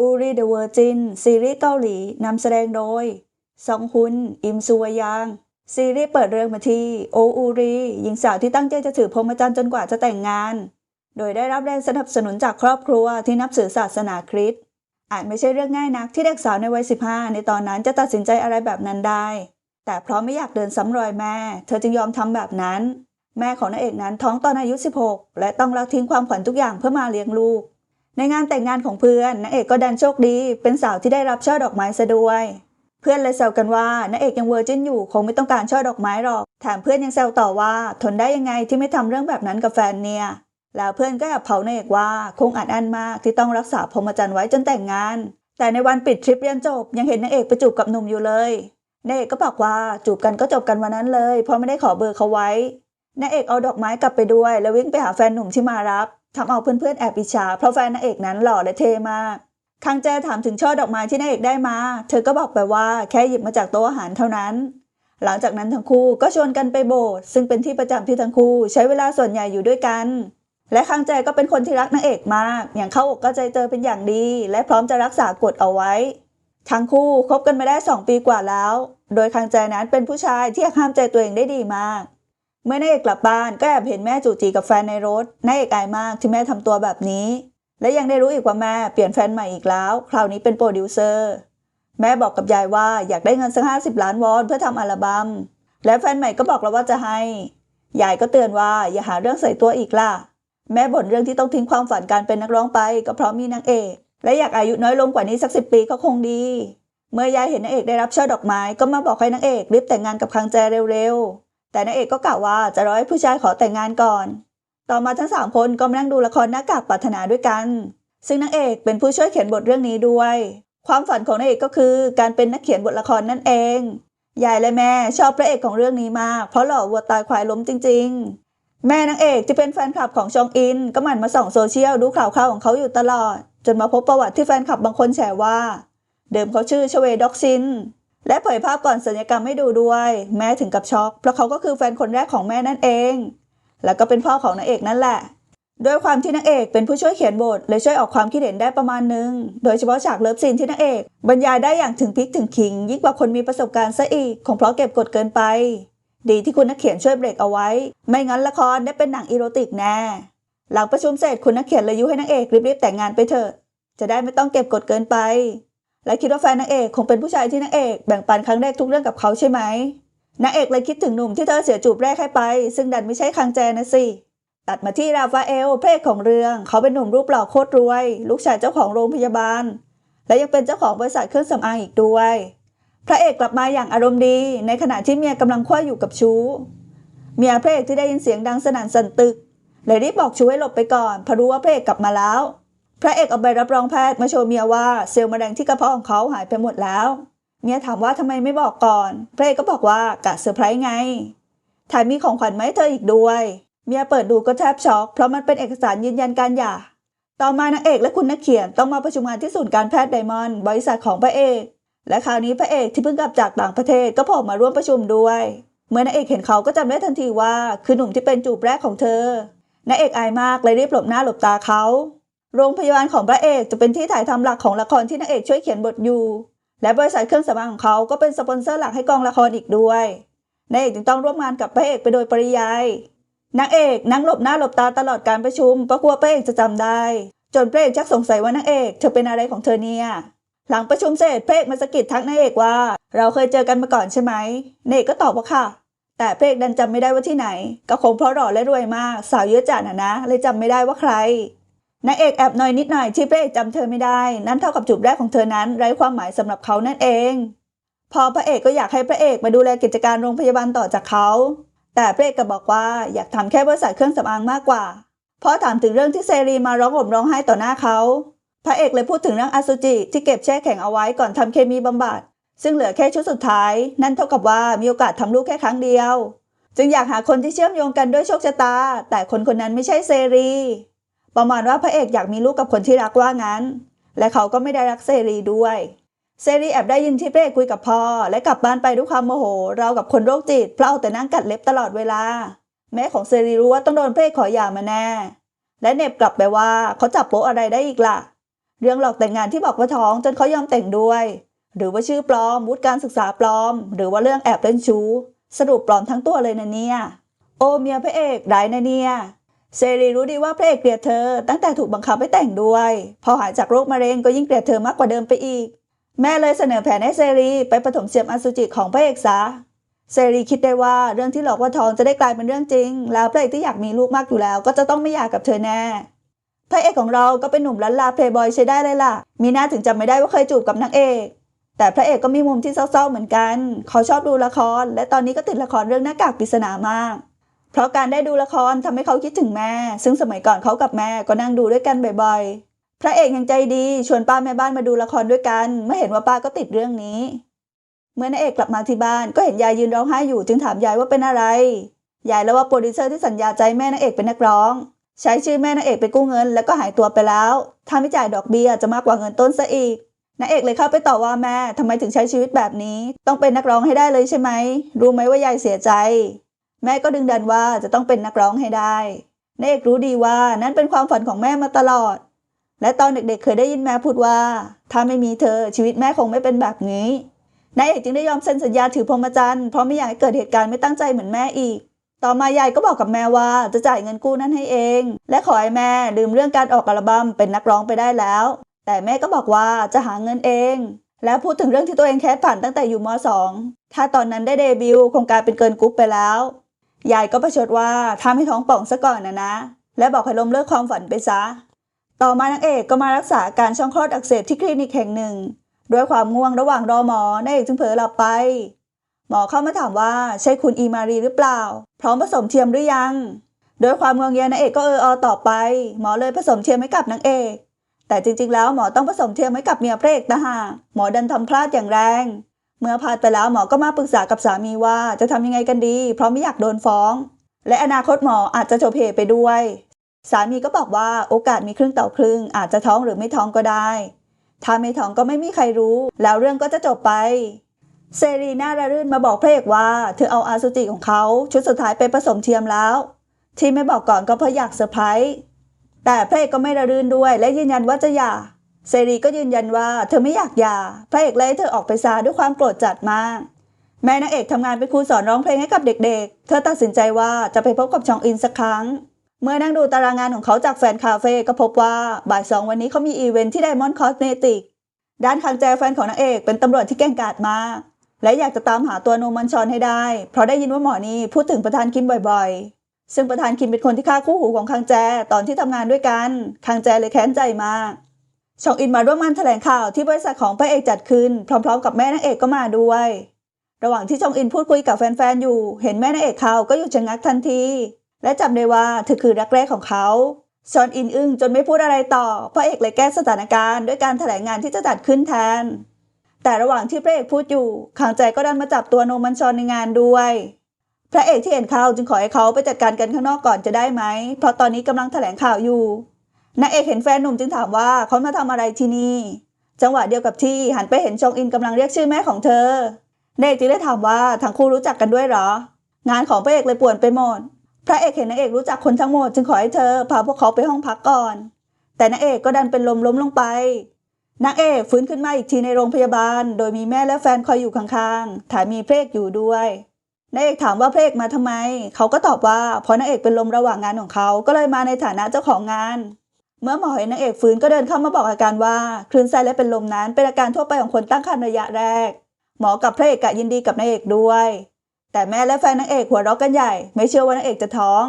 อูรีเดอะเวอร์จินซีรีส์เกาหลีนำแสดงโดย ซองฮุน อิมซูวยาง ซีรีส์เปิดเรื่องมาที่โออูรีหญิงสาวที่ตั้งใจจะถือพรหมจรรย์จนกว่าจะแต่งงาน โดยได้รับแรงสนับสนุนจากครอบครัวที่นับถือศาสนาคริสต์อาจไม่ใช่เรื่องง่ายนักที่เด็กสาวในวัย 15 ในตอนนั้นจะตัดสินใจอะไรแบบนั้นได้ แต่เพราะไม่อยากเดินซ้ำรอยแม่ เธอจึงยอมทำแบบนั้น แม่ของนางเอกนั้นท้องตอนอายุ 16 และต้องละทิ้งความฝันทุกอย่างเพื่อมาเลี้ยงลูก ในงานแต่งงานของเพื่อนนางเอกก็ดันโชคดี เป็นสาวที่ได้รับช่อดอกไม้ซะด้วย เพื่อนเลยแซวกันว่านางเอกยังเวอร์จินอยู่คงไม่ต้องการช่อดอกไม้หรอกแถมเพื่อนยังแซวต่อว่า ทนได้ยังไงที่ไม่ทำเรื่องแบบนั้นกับแฟนเนี่ย แล้วเพื่อนก็แอบเผานางเอกว่าคงอัดอั้นมากที่ต้องรักษาพรหมจรรย์ไว้จนแต่งงาน แต่ในวันปิดทริปเรียนจบยังเห็นนางเอกไปจูบกับหนุ่มอยู่เลยนางเอกก็บอกว่าจูบกันก็จบกันวันนั้นเลย เพราะไม่ได้ขอเบอร์เขาไว้นางเอกเอาดอกไม้กลับไปด้วย แล้ววิ่งไปหาแฟนหนุ่มที่มารับ ทำเอาเพื่อนๆแอบอิจฉาเพราะแฟนนางเอกนั้นหล่อและเท่มากคังแจถามถึงช่อดอกไม้ที่นางเอกได้มา เธอก็บอกไปว่าแค่หยิบมาจากโต๊ะอาหารเท่านั้น หลังจากนั้นทั้งคู่ก็ชวนกันไปโบสถ์ซึ่งเป็นที่ประจำที่ทั้งคู่ใช้เวลาส่วนใหญ่อยู่ด้วยกัน และคังแจก็เป็นคนที่รักนางเอกมาก อย่างเข้าอกก็ใจเจอเป็นอย่างดี และพร้อมจะรักษากฎเอาไว้ ทั้งคู่คบกันมาได้ 2 ปีกว่าแล้ว โดยคังแจนั้นเป็นผู้ชายที่ห้ามใจตัวเองได้ดีมาก เมื่อนางเอกกลับบ้านก็แอบเห็นแม่จูจีกับแฟนในรถนางเอกอายมากที่แม่ทำตัวแบบนี้ และยังได้รู้อีกว่าแม่เปลี่ยนแฟนใหม่อีกแล้ว คราวนี้เป็นโปรดิวเซอร์แม่บอกกับยายว่าอยากได้เงินสักห้าสิบล้านวอนเพื่อทำอัลบัม้มและแฟนใหม่ก็บอกเราว่าจะให้ ยายก็เตือนว่าอย่าหาเรื่องใส่ตัวอีกล่ะ แม่บ่นเรื่องที่ต้องทิ้งความฝันการเป็นนักร้องไป ก็เพราะมีนางเอก และอยากอายุน้อยลงกว่านี้สักสิบปีก็คงดี เมื่อยายเห็นนางเอกได้รับช่อดอกไม้ก็มาบอกให้นางเอกรีบแต่งงานกับคังแจเร็วๆ แต่นางเอกก็กล่าวว่าจะรอให้ผู้ชายขอแต่งงานก่อน ต่อมาทั้งสามคนก็มานั่งดูละครหน้ากากปรารถนาด้วยกัน ซึ่งนางเอกเป็นผู้ช่วยเขียนบทเรื่องนี้ด้วย ความฝันของนางเอกก็คือการเป็นนักเขียนบทละครนั่นเอง ยายและแม่ชอบพระเอกของเรื่องนี้มาก เพราะหล่อวัวตายควายล้มจริง ๆ แม่นางเอกที่เป็นแฟนคลับของชองอิน ก็หมั่นมาส่องโซเชียลดูข่าวๆของเขาอยู่ตลอด จนมาพบประวัติที่แฟนคลับบางคนแฉว่า เดิมเขาชื่อชเวด็อกซิน และเผยภาพก่อนสัญญกรรมให้ดูด้วย แม่ถึงกับช็อก เพราะเขาก็คือแฟนคนแรกของแม่นั่นเอง แล้วก็เป็นพ่อของนางเอกนั่นแหละ ด้วยความที่นางเอกเป็นผู้ช่วยเขียนบทเลยช่วยออกความคิดเห็นได้ประมาณนึง โดยเฉพาะฉากเลิฟซีนที่นางเอก บรรยายได้อย่างถึงพริกถึงขิง ยิ่งกว่าคนมีประสบการณ์ซะอีกคงเพราะเก็บกดเกินไป ดีที่คุณนักเขียนช่วยเบรกเอาไว้ ไม่งั้นละครได้เป็นหนังอีโรติกแน่หลังประชุมเสร็จคุณนักเขียนเลยยุให้นางเอกรีบๆแต่งงานไปเถอะจะได้ไม่ต้องเก็บกดเกินไป และคิดว่าแฟนนางเอกคงเป็นผู้ชายที่นางเอกแบ่งปันครั้งแรกทุกเรื่องกับเขาใช่ไหมนางเอกเลยคิดถึงหนุ่มที่เธอเสียจูบแรกให้ไป ซึ่งดันไม่ใช่คังแจนะสิตัดมาที่ราฟาเอลพระเอกของเรื่อง เขาเป็นหนุ่มรูปหล่อโคตรรวย ลูกชายเจ้าของโรงพยาบาล และยังเป็นเจ้าของบริษัทเครื่องสำอางอีกด้วย พระเอกกลับมาอย่างอารมณ์ดี ในขณะที่เมียกำลังคว้าอยู่กับชู้เมียพระเอกที่ได้ยินเสียงดังสนั่นสั่นตึกเลยรีบบอกชูให้หลบไปก่อนเพราะรู้ว่าพระเอกกลับมาแล้ว พระเอกเอาใบรับรองแพทย์มาโชว์เมียว่าเซลล์มะเร็งที่กระเพาะของเขาหายไปหมดแล้ว เมียถามว่าทำไมไม่บอกก่อน พระเอกก็บอกว่ากะเซอร์ไพรส์ไงแถมมีของขวัญมาให้เธออีกด้วย เมียเปิดดูก็แทบช็อกเพราะมันเป็นเอกสารยืนยันการหย่า ต่อมานางเอกและคุณนักเขียนต้องมาประชุมงานที่ศูนย์การแพทย์ไดมอนด์บริษัทของพระเอก และคราวนี้พระเอกที่เพิ่งกลับจากต่างประเทศก็ผล่มาร่วมประชุมด้วย เมื่อนางเอกเห็นเขาก็จำได้ทันทีว่า คือหนุ่มที่เป็นจูบแรกของเธอนางเอกอายมากเลยรีบหลบหน้าหลบตาเขา โรงพยาบาลของพระเอกจะเป็นที่ถ่ายทำหลักของละครที่นางเอกช่วยเขียนบทอยู่ และบริษัทเครื่องสำอางของเขาก็เป็นสปอนเซอร์หลักให้กองละครอีกด้วยนางเอกจึงต้องร่วมงานกับพระเอกไปโดยปริยายนางเอกนั่งหลบหน้าหลบตาตลอดการประชุมเพราะกลัวพระเอกจะจำได้ จนพระเอกชักสงสัยว่านางเอกเธอเป็นอะไรของเธอเนี่ยหลังประชุมเสร็จพระเอกมาสะกิดทักนางเอกว่า เราเคยเจอกันมาก่อนใช่ไหมนางเอกก็ตอบว่าค่ะ แต่พระเอกดันจำไม่ได้ว่าที่ไหน ก็คงเพราะหล่อและรวยมาก สาวเยอะจัดนะนะเลยจำไม่ได้ว่าใคร นางเอกแอบหน่อยนิดหน่อยที่พระเอกจำเธอไม่ได้ นั่นเท่ากับจูบแรกของเธอนั้นไร้ความหมายสำหรับเขานั่นเอง พอพระเอกก็อยากให้พระเอกมาดูแลกิจการโรงพยาบาลต่อจากเขา แต่พระเอกก็บอกว่าอยากทำแค่บริษัทเครื่องสำอางมากกว่า เพราะถามถึงเรื่องที่เซรีมาร้องห่มร้องไห้ต่อหน้าเขา พระเอกเลยพูดถึงเรื่องอสุจิที่เก็บแช่แข็งเอาไว้ก่อนทำเคมีบำบัด ซึ่งเหลือแค่ชุดสุดท้าย นั่นเท่ากับว่ามีโอกาสทำลูกแค่ครั้งเดียว จึงอยากหาคนที่เชื่อมโยงกันด้วยโชคชะตา แต่คนคนนั้นไม่ใช่เซรี ประมาณว่าพระเอกอยากมีลูกกับคนที่รักว่างั้น และเขาก็ไม่ได้รักเซรีด้วย เซรีแอบได้ยินที่พระเอกคุยกับพ่อ และกลับบ้านไปด้วยความโมโห เรากับคนโรคจิตเพราะเอาแต่นั่งกัดเล็บตลอดเวลา แม่ของเซรีรู้ว่าต้องโดนพระเอกขอหย่ามาแน่ และเน็บกลับไปว่าเขาจับโป๊ะอะไรได้อีกล่ะ เรื่องหลอกแต่งงานที่บอกว่าท้องจนเขายอมแต่งด้วย หรือว่าชื่อปลอมวุฒิการศึกษาปลอม หรือว่าเรื่องแอบเล่นชู้ สรุปปลอมทั้งตัวเลยนะเนี่ย โอเมียพระเอกได้นะเนี่ย เซรีรู้ดีว่าพระเอกเกลียดเธอ ตั้งแต่ถูกบังคับให้แต่งด้วย พอหายจากโรคมะเร็งก็ยิ่งเกลียดเธอมากกว่าเดิมไปอีก แม่เลยเสนอแผนให้เซรีไปผสมเสียมอสุจิของพระเอกซะเซรีคิดได้ว่าเรื่องที่หลอกว่าท้องจะได้กลายเป็นเรื่องจริง แล้วพระเอกที่อยากมีลูกมากอยู่แล้ว ก็จะต้องไม่อยากกับเธอแน่ พระเอกของเราก็เป็นหนุ่มลันลาเพลย์บอยใช้ได้เลยล่ะ มีหน้าถึงจำไม่ได้ว่าเคยจูบกับนางเอก แต่พระเอกก็มีมุมที่เศร้าๆเหมือนกัน เขาชอบดูละคร และตอนนี้ก็ติดละครเรื่องหน้ากากปริศนามาก เพราะการได้ดูละครทำให้เขาคิดถึงแม่ ซึ่งสมัยก่อนเขากับแม่ก็นั่งดูด้วยกันบ่อยๆ พระเอกยังใจดีชวนป้าแม่บ้านมาดูละครด้วยกัน เมื่อเห็นว่าป้าก็ติดเรื่องนี้ เมื่อนางเอกกลับมาที่บ้านก็เห็นยายยืนร้องไห้อยู่จึงถามยายว่าเป็นอะไร ยายแล้วว่าโปรดิวเซอร์ที่สัญญาใจแม่นางเอกเป็นนักร้อง ใช้ชื่อแม่นางเอกไปกู้เงิน แล้วก็หายตัวไปแล้ว ถ้าไม่จ่ายดอกเบี้ยจะมากกว่าเงินต้นซะอีกนางเอกเลยเข้าไปต่อว่าแม่ทำไมถึงใช้ชีวิตแบบนี้ ต้องเป็นนักร้องให้ได้เลยใช่ไหมรู้ไหมว่ายายเสียใจ แม่ก็ดึงดันว่าจะต้องเป็นนักร้องให้ได้นางเอกรู้ดีว่านั่นเป็นความฝันของแม่มาตลอด และตอนเด็กๆเคยได้ยินแม่พูดว่า ถ้าไม่มีเธอชีวิตแม่คงไม่เป็นแบบนี้นายเอกจึงได้ยอมเซ็นสัญญาถือพรหมจรรย์เพราะไม่อยากให้เกิดเหตุการณ์ไม่ตั้งใจเหมือนแม่อีก ต่อมายายก็บอกกับแม่ว่าจะจ่ายเงินกู้นั้นให้เอง และขอให้แม่ลืมเรื่องการออกอัลบั้มเป็นนักร้องไปได้แล้ว แต่แม่ก็บอกว่าจะหาเงินเอง และพูดถึงเรื่องที่ตัวเองแคสผ่านตั้งแต่อยู่ม .2 ถ้าตอนนั้นได้เดบิวต์คงกลายเป็นเกินกรุ๊ปไปแล้ว ยายก็ประชดว่าทำให้ท้องป่องซะก่อนนะนะ และบอกให้ล้มเลิกความฝันไปซะ ต่อมานางเอกก็มารักษาอาการช่องคลอดอักเสบที่คลินิกแห่งหนึ่ง ด้วยความง่วงระหว่างรอหมอนางเอกจึงเผลอหลับไป หมอเข้ามาถามว่าใช่คุณอีมารีหรือเปล่า พร้อมผสมเทียมหรือยังโดยความงวงเงียนางเอกก็เอออต่อไป หมอเลยผสมเทียมให้กับนางเอก แต่จริงๆแล้วหมอต้องผสมเทียมให้กับเมียพระเอกนะฮะหมอดันทำพลาดอย่างแรง เมื่อพลาดไปแล้วหมอก็มาปรึกษากับสามีว่าจะทำยังไงกันดี เพราะไม่อยากโดนฟ้อง และอนาคตหมออาจจะจบเหตุไปด้วย สามีก็บอกว่าโอกาสมีครึ่งต่อครึ่ง อาจจะท้องหรือไม่ท้องก็ได้ ถ้าไม่ท้องก็ไม่มีใครรู้ แล้วเรื่องก็จะจบไป เซรีน่าระรื่นมาบอกพระเอกว่า เธอเอาอาสุจิของเขาชุดสุดท้ายไปผสมเทียมแล้ว ที่ไม่บอกก่อนก็เพราะอยากเซอร์ไพรส์แต่พระเอกก็ไม่ระรื่นด้วย และยืนยันว่าจะหย่า เซรีก็ยืนยันว่าเธอไม่อยากหย่าพระเอกเลยเธอออกไปซาด้วยความโกรธจัดมาก แม่นางเอกทำงานเป็นครูสอนร้องเพลงให้กับเด็กๆ เธอตัดสินใจว่าจะไปพบกับชองอินสักครั้ง เมื่อนั่งดูตารางงานของเขาจากแฟนคาเฟ่ก็พบว่าบ่ายสองวันนี้เขามีอีเวนท์ที่ไดมอนด์คอสเมติกด้านคังแจแฟนของนางเอกเป็นตำรวจที่เก่งกาจมากและอยากจะตามหาตัวโนมันชอนให้ได้ เพราะได้ยินว่าหมอนี่พูดถึงประธานคิมบ่อยๆ ซึ่งประธานคิมเป็นคนที่ฆ่าคู่หูของคังแจตอนที่ทำงานด้วยกัน คังแจเลยแค้นใจมาก ชองอินมาร่วมงานแถลงข่าวที่บริษัทของพระเอกจัดขึ้น พร้อมๆ กับแม่นางเอกก็มาด้วย ระหว่างที่ชองอินพูดคุยกับแฟนๆอยู่ เห็นแม่นางเอกเขาก็หยุดชะงักทันที และจำได้ว่าเธอคือรักแรกของเขาชอนอินอึ้งจนไม่พูดอะไรต่อพระเอกเลยแก้สถานการณ์ด้วยการแถลงงานที่จะจัดขึ้นแทน แต่ระหว่างที่พระเอกพูดอยู่ขางใจก็ดันมาจับตัวโนมันชอนในงานด้วย พระเอกที่เห็นเขาจึงขอให้เขาไปจัดการกันข้างนอกก่อนจะได้ไหม เพราะตอนนี้กำลังแถลงข่าวอยู่ นางเอกเห็นแฟนหนุ่มจึงถามว่าเขามาทำอะไรที่นี่ จังหวะเดียวกับที่หันไปเห็นชองอินกำลังเรียกชื่อแม่ของเธอนางเอกจึงได้ถามว่าทั้งคู่รู้จักกันด้วยหรอ งานของพระเอกเลยป่วนไปหมด พระเอกเห็นนางเอกรู้จักคนทั้งหมดจึงขอให้เธอพาพวกเขาไปห้องพักก่อน แต่นางเอกก็ดันเป็นลมล้มลงไปนางเอกฟื้นขึ้นมาอีกทีในโรงพยาบาล โดยมีแม่และแฟนคอยอยู่ข้างๆแถมมีเพระเอกอยู่ด้วยนางเอกถามว่าเพระเอกมาทำไม เขาก็ตอบว่าเพราะนางเอกเป็นลมระหว่างงานของเขา ก็เลยมาในฐานะเจ้าของงาน เมื่อหมอเห็นนางเอกฟื้นก็เดินเข้ามาบอกอาการว่าคลื่นไส้และเป็นลมนั้นเป็นอาการทั่วไปของคนตั้งครรภ์ระยะแรก หมอกับพระเอกกะยินดีกับนางเอกด้วย แต่แม่และแฟนนางเอกหัวเราะกันใหญ่ ไม่เชื่อว่านางเอกจะท้อง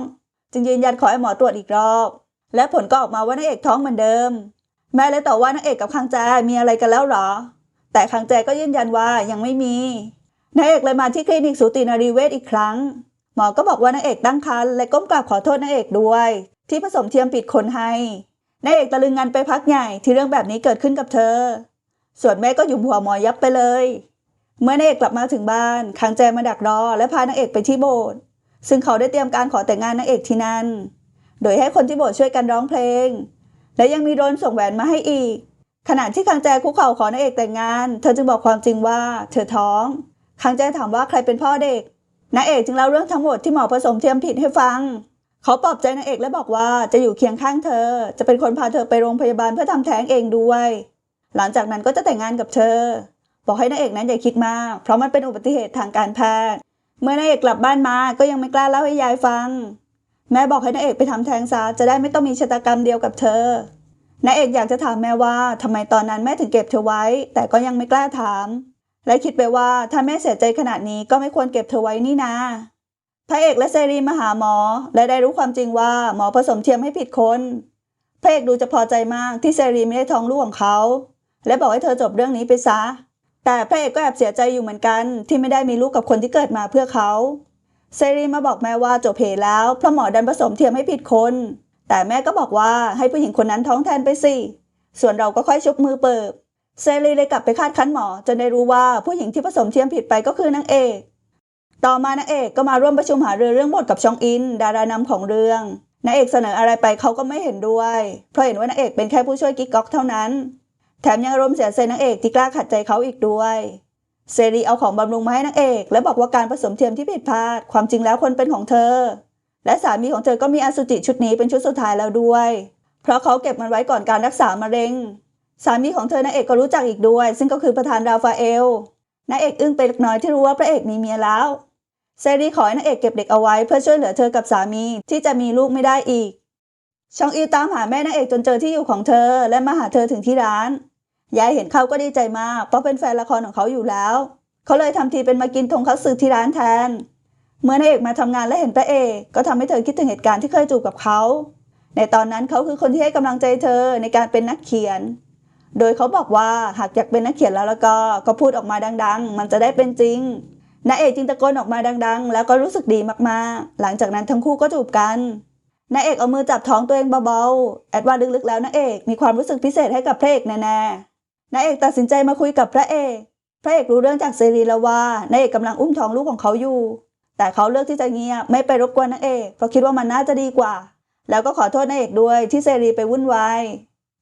จึงยืนยันขอให้หมอตรวจอีกรอบ และผลก็ออกมาว่านางเอกท้องเหมือนเดิม แม่เลยตอบว่านางเอกกับคังแจมีอะไรกันแล้วหรอ แต่คังแจก็ยืนยันว่ายังไม่มีนางเอกเลยมาที่คลินิกสูตินรีเวชอีกครั้ง หมอก็บอกว่านางเอกตั้งครรภ์และก้มกราบขอโทษนางเอกด้วย ที่ผสมเทียมผิดคนให้ นางเอกตะลึงงันไปพักใหญ่ที่เรื่องแบบนี้เกิดขึ้นกับเธอ ส่วนแม่ก็หยุมหัวหมอยับไปเลย เมื่อนางเอกกลับมาถึงบ้านคังแจมาดักรอ และพานางเอกไปที่โบสถ์ซึ่งเขาได้เตรียมการขอแต่งงานนางเอกที่นั่น โดยให้คนที่โบสถ์ช่วยกันร้องเพลง และยังมีโดนส่งแหวนมาให้อีก ขณะที่คังแจคุกเข่าขอนางเอกแต่งงาน เธอจึงบอกความจริงว่า เธอท้องคังแจถามว่าใครเป็นพ่อเด็กนางเอกจึงเล่าเรื่องทั้งหมดที่หมอผสมเทียมผิดให้ฟัง เขาปลอบใจนางเอกและบอกว่าจะอยู่เคียงข้างเธอ จะเป็นคนพาเธอไปโรงพยาบาลเพื่อทำแท้งเองด้วย หลังจากนั้นก็จะแต่งงานกับเธอ บอกให้นางเอกนั้นอย่าคิดมาก เพราะมันเป็นอุบัติเหตุทางการแพทย์ เมื่อนางเอกกลับบ้านมาก็ยังไม่กล้าเล่าให้ยายฟัง แม่บอกให้นางเอกไปทำแท้งซะจะได้ไม่ต้องมีชะตากรรมเดียวกับเธอนางเอกอยากจะถามแม่ว่าทำไมตอนนั้นแม่ถึงเก็บเธอไว้ แต่ก็ยังไม่กล้าถาม และคิดไปว่าถ้าแม่เสียใจขนาดนี้ก็ไม่ควรเก็บเธอไว้นี่นา พระเอกและเซรีมาหาหมอ และได้รู้ความจริงว่าหมอผสมเทียมให้ผิดคนพระเอกดูจะพอใจมากที่เซรีไม่ได้ท้องลูกของเขา และบอกให้เธอจบเรื่องนี้ไปซะ แต่พระเอกก็แอบเสียใจอยู่เหมือนกันที่ไม่ได้มีลูกกับคนที่เกิดมาเพื่อเขาเซรีมาบอกแม่ว่าจบเพแล้วเพราะหมอดันผสมเทียมให้ผิดคน แต่แม่ก็บอกว่าให้ผู้หญิงคนนั้นท้องแทนไปสิส่วนเราก็ค่อยชุบมือเปิบเซรีเลยกลับไปคาดคั้นหมอจนได้รู้ว่าผู้หญิงที่ผสมเทียมผิดไปก็คือนางเอก ต่อมานางเอกก็มาร่วมประชุมหารือเรื่องบทกับชองอิน ดารานำของเรื่องนางเอกเสนออะไรไปเขาก็ไม่เห็นด้วย เพราะเห็นว่านางเอกเป็นแค่ผู้ช่วยกิ๊กก๊อกเท่านั้น แถมยังอารมณ์เสียใจนางเอกที่กล้าขัดใจเขาอีกด้วยเซรีเอาของบำรุงมาให้นางเอก และบอกว่าการผสมเทียมที่ผิดพลาดความจริงแล้วคนเป็นของเธอ และสามีของเธอก็มีอสุจิชุดนี้เป็นชุดสุดท้ายแล้วด้วย เพราะเขาเก็บมันไว้ก่อนการรักษามะเร็ง สามีของเธอนางเอกก็รู้จักอีกด้วย ซึ่งก็คือประธานราฟาเอลนางเอกอึ้งไปเล็กน้อยที่รู้ว่าพระเอกมีเมียแล้ว เซรีขอให้นางเอกเก็บเด็กเอาไว้เพื่อช่วยเหลือเธอกับสามีที่จะมีลูกไม่ได้อีก ชองอิลตามหาแม่นางเอกจนเจอที่อยู่ของเธอและมาหาเธอถึงที่ร้าน ยายเห็นเขาก็ดีใจมาก เพราะเป็นแฟนละครของเขาอยู่แล้ว เขาเลยทำทีเป็นมากินทงคัตสึที่ร้านแทน เมื่อนางเอกมาทำงานและเห็นพระเอกก็ทำให้เธอคิดถึงเหตุการณ์ที่เคยจูบกับเขา ในตอนนั้นเขาคือคนที่ให้กำลังใจเธอในการเป็นนักเขียน โดยเขาบอกว่าหากอยากเป็นนักเขียนแล้วแล้วก็ก็พูดออกมาดัง ๆ มันจะได้เป็นจริง นาเอกจึงตะโกนออกมาดัง ๆ แล้วก็รู้สึกดีมากๆ หลังจากนั้นทั้งคู่ก็จูบกันนาเอกเอามือจับท้องตัวเองเบาๆ แอดว่าลึกๆแล้วนาเอกมีความรู้สึกพิเศษให้กับพระเอกแน่ๆนาเอกตัดสินใจมาคุยกับพระเอก พระเอกรู้เรื่องจากเซรีแล้วว่านาเอกกำลังอุ้มท้องลูกของเขาอยู่ แต่เขาเลือกที่จะเงียบไม่ไปรบกวนนางเอกเพราะคิดว่ามันน่าจะดีกว่า แล้วก็ขอโทษนางเอกด้วยที่เซรีไปวุ่นวาย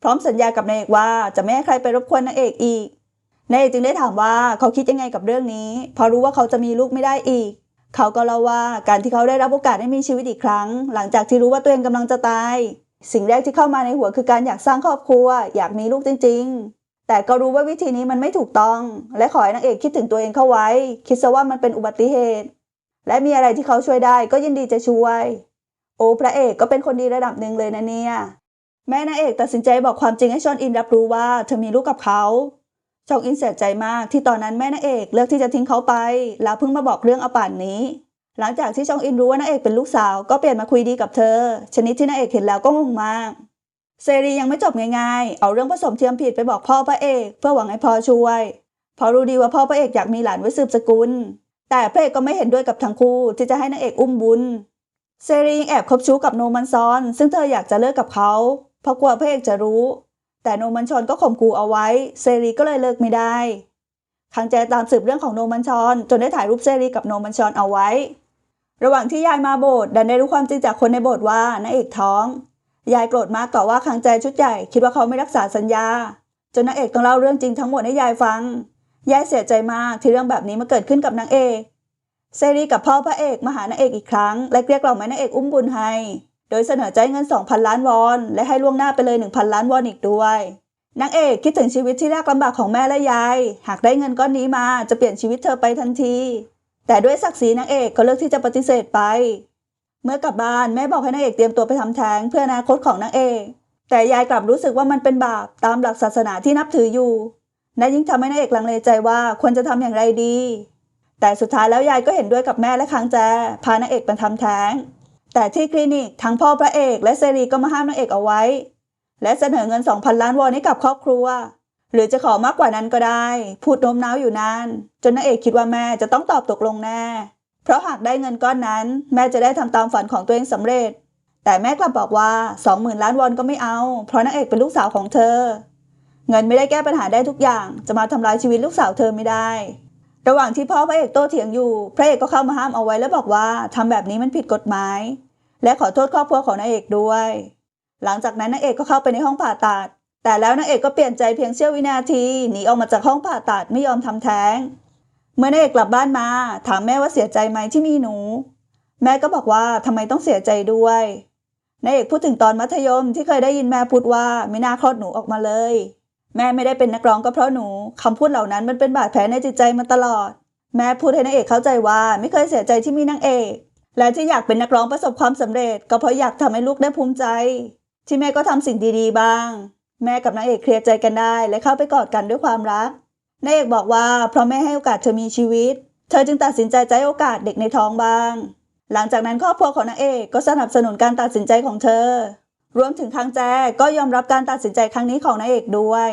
พร้อมสัญญากับนาเอกว่าจะไม่ให้ใครไปรบกวนนางเอกอีก นายเอกจึงได้ถามว่าเขาคิดยังไงกับเรื่องนี้พราะรู้ว่าเขาจะมีลูกไม่ได้อีก เขาก็เล่าว่าการที่เขาได้รับโอกาสได้มีชีวิตอีกครั้ง หลังจากที่รู้ว่าตัวเองกำลังจะตาย สิ่งแรกที่เข้ามาในหัวคือการอยากสร้างครอบครัว อยากมีลูกจริง ๆ แต่ก็รู้ว่าวิธีนี้มันไม่ถูกต้อง และขอให้นางเอกคิดถึงตัวเองเข้าไว้ คิดซะว่ามันเป็นอุบัติเหตุ และมีอะไรที่เขาช่วยได้ก็ยินดีจะช่วย โอ้พระเอกก็เป็นคนดีระดับหนึ่งเลยนะเนี่ยแม่นางเอกตัดสินใจบอกความจริงให้ชอนอินรับรู้ว่าเธอมีลูกกับเขา ชองอินเสียใจมากที่ตอนนั้นแม่นางเอกเลือกที่จะทิ้งเขาไป แล้วเพิ่งมาบอกเรื่องอป่านนี้ หลังจากที่ชองอินรู้ว่านางเอกเป็นลูกสาวก็เปลี่ยนมาคุยดีกับเธอ ชนิดที่นางเอกเห็นแล้วก็งงมาก เซรียังไม่จบง่ายๆ เอาเรื่องผสมเทียมผิดไปบอกพ่อพระเอก เพื่อหวังให้พ่อช่วยพราะรู้ดีว่าพ่อพระเอกอยากมีหลานไว้สืบสกุล แต่พระเอกก็ไม่เห็นด้วยกับทั้งคู่ที่จะให้นางเอกอุ้มบุญ เซรียังแอบคบชู้กับโนมันซอน ซึ่งเธออยากจะเลิกกับเขาเพราะกลัวพระเอกจะรู้ แต่โนมันชอนก็ข่มขู่เอาไว้ เซรีก็เลยเลิกไม่ได้คังแจตามสืบเรื่องของโนมันชอน จนได้ถ่ายรูปเซรีกับโนมันชอนเอาไว้ ระหว่างที่ยายมาโบสถ์ดันได้รู้ความจริงจากคนในโบสถ์ว่านางเอกท้อง ยายโกรธมากต่อว่าคังแจชุดใหญ่คิดว่าเขาไม่รักษาสัญญา จนนางเอกต้องเล่าเรื่องจริงทั้งหมดให้ยายฟัง ยายเสียใจมากที่เรื่องแบบนี้มาเกิดขึ้นกับนางเอก เซรีกับพ่อพระเอกมาหานางเอกอีกครั้งและเกลี้ยกล่อมให้นางเอกอุ้มบุญให้ โดยเสนอจ่ายเงิน 2,000 ล้านวอน และให้ล่วงหน้าไปเลย 1,000 ล้านวอนอีกด้วยนางเอกคิดถึงชีวิตที่ยากลำบากของแม่และยาย หากได้เงินก้อนนี้มาจะเปลี่ยนชีวิตเธอไปทันที แต่ด้วยศักดิ์ศรีนางเอกก็เลือกที่จะปฏิเสธไป เมื่อกลับบ้านแม่บอกให้นางเอกเตรียมตัวไปทำแท้งเพื่ออนาคตของนางเอก แต่ยายกลับรู้สึกว่ามันเป็นบาปตามหลักศาสนาที่นับถืออยู่และยิ่งทำให้นางเอกลังเลใจว่าควรจะทำอย่างไรดี แต่สุดท้ายแล้วยายก็เห็นด้วยกับแม่และค้างแจพานางเอกไปทำแท้ง แต่ที่คลินิกทั้งพ่อพระเอกและเซรีก็มาห้ามนางเอกเอาไว้ และเสนอเงิน 2,000 ล้านวอนให้กับครอบครัว หรือจะขอมากกว่านั้นก็ได้ พูดโน้มน้าวอยู่นานจนนางเอกคิดว่าแม่จะต้องตอบตกลงแน่ เพราะหากได้เงินก้อนนั้น แม่จะได้ทำตามฝันของตัวเองสำเร็จ แต่แม่กลับบอกว่า 20,000 ล้านวอนก็ไม่เอา เพราะนางเอกเป็นลูกสาวของเธอ เงินไม่ได้แก้ปัญหาได้ทุกอย่าง จะมาทำลายชีวิตลูกสาวเธอไม่ได้ ระหว่างที่พ่อพระเอกโต้เถียงอยู่ พระเอกก็เข้ามาห้ามเอาไว้แล้วบอกว่าทำแบบนี้มันผิดกฎหมาย และขอโทษครอบครัวของนางเอกด้วย หลังจากนั้นนางเอกก็เข้าไปในห้องผ่าตัด แต่แล้วนางเอกก็เปลี่ยนใจเพียงเสี้ยววินาทีหนีออกมาจากห้องผ่าตัดไม่ยอมทำแท้ง เมื่อนางเอกกลับบ้านมา ถามแม่ว่าเสียใจไหมที่มีหนู แม่ก็บอกว่าทำไมต้องเสียใจด้วยนายเอกพูดถึงตอนมัธยมที่เคยได้ยินแม่พูดว่าไม่น่าคลอดหนูออกมาเลย แม่ไม่ได้เป็นนักร้องก็เพราะหนูคำพูดเหล่านั้นมันเป็นบาดแผลในจิตใจมาตลอด แม่พูดให้นางเอกเข้าใจว่าไม่เคยเสียใจที่มีนางเอก และที่อยากเป็นนักร้องประสบความสำเร็จ ก็เพราะอยากทำให้ลูกได้ภูมิใจ ที่แม่ก็ทำสิ่งดีๆบ้าง แม่กับนางเอกเคลียร์ใจกันได้ และเข้าไปกอดกันด้วยความรักนางเอกบอกว่าเพราะแม่ให้โอกาสเธอมีชีวิต เธอจึงตัดสินใจใช้โอกาสเด็กในท้องบ้าง หลังจากนั้นครอบครัวของนางเอกก็สนับสนุนการตัดสินใจของเธอ รวมถึงคังแจก็ยอมรับการตัดสินใจครั้งนี้ของนางเอกด้วย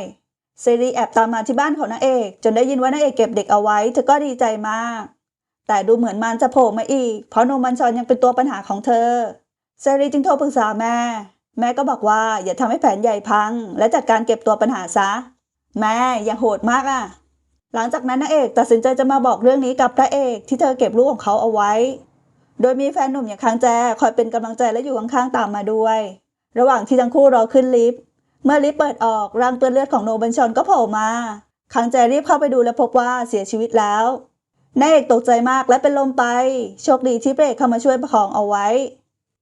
ซีรีแอบตามมาที่บ้านของนางเอก จนได้ยินว่านางเอกเก็บเด็กเอาไว้เธอก็ดีใจมาก แต่ดูเหมือนมันจะโผล่มาอีก เพราะโนมันชอนยังเป็นตัวปัญหาของเธอเซรีจึงโทรปรึกษาแม่ แม่ก็บอกว่าอย่าทำให้แผนใหญ่พัง และจัดการเก็บตัวปัญหาซะ แม่ย่าโหดมากอะ หลังจากนั้นนางเอกตัดสินใจจะมาบอกเรื่องนี้กับพระเอกที่เธอเก็บลูกของเขาเอาไว้ โดยมีแฟนหนุ่มอย่างคังแจคอยเป็นกำลังใจและอยู่ข้างๆตามมาด้วย ระหว่างที่ทั้งคู่รอขึ้นลิฟต์ เมื่อลิฟต์เปิดออกร่างเปื้อนเลือดของโนบัญชอนก็โผล่มา คังใจรีบเข้าไปดูและพบว่าเสียชีวิตแล้วนายเอกตกใจมากและเป็นลมไป โชคดีที่พระเอกเข้ามาช่วยประคองเอาไว้